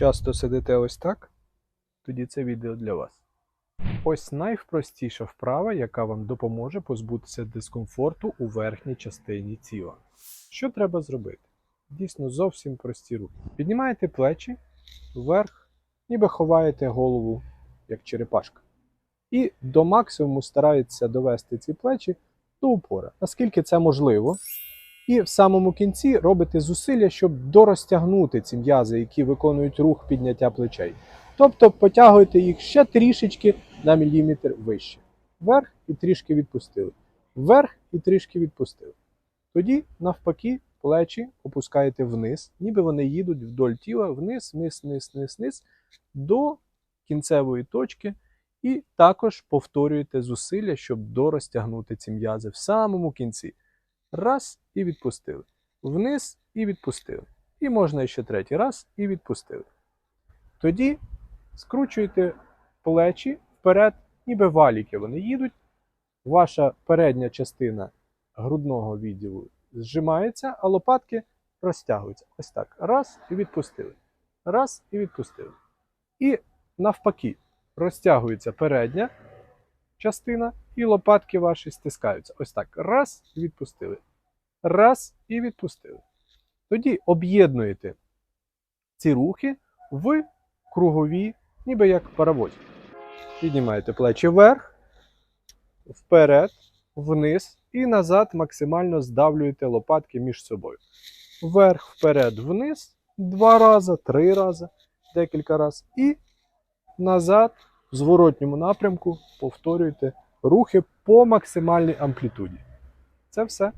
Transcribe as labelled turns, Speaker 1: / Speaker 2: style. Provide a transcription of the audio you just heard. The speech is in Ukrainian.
Speaker 1: Часто сидите ось так? Тоді це відео для вас. Ось найпростіша вправа, яка вам допоможе позбутися дискомфорту у верхній частині тіла. Що треба зробити? Дійсно зовсім прості рухи. Піднімаєте плечі вверх, ніби ховаєте голову, як черепашка. І до максимуму стараєтеся довести ці плечі до упора, наскільки це можливо. І в самому кінці робите зусилля, щоб дорозтягнути ці м'язи, які виконують рух підняття плечей. Тобто потягуєте їх ще трішечки на міліметр вище. Вверх і трішки відпустили. Вверх і трішки відпустили. Тоді, навпаки, плечі опускаєте вниз, ніби вони їдуть вдоль тіла, вниз, вниз, вниз, вниз, вниз, до кінцевої точки. І також повторюєте зусилля, щоб дорозтягнути ці м'язи в самому кінці. Раз і відпустили. Вниз і відпустили. І можна ще третій раз і відпустили. Тоді скручуєте плечі вперед, ніби валіки вони їдуть. Ваша передня частина грудного відділу зжимається, а лопатки розтягуються. Ось так. Раз і відпустили. Раз і відпустили. І навпаки, розтягується передня частина, і лопатки ваші стискаються. Ось так. Раз і відпустили. Раз і відпустили. Тоді об'єднуєте ці рухи в кругові, ніби як паровозі. Піднімаєте плечі вверх, вперед, вниз і назад максимально здавлюєте лопатки між собою. Вверх, вперед, вниз, два рази, три рази, декілька разів. І назад, в зворотньому напрямку, повторюєте рухи по максимальній амплітуді. Це все.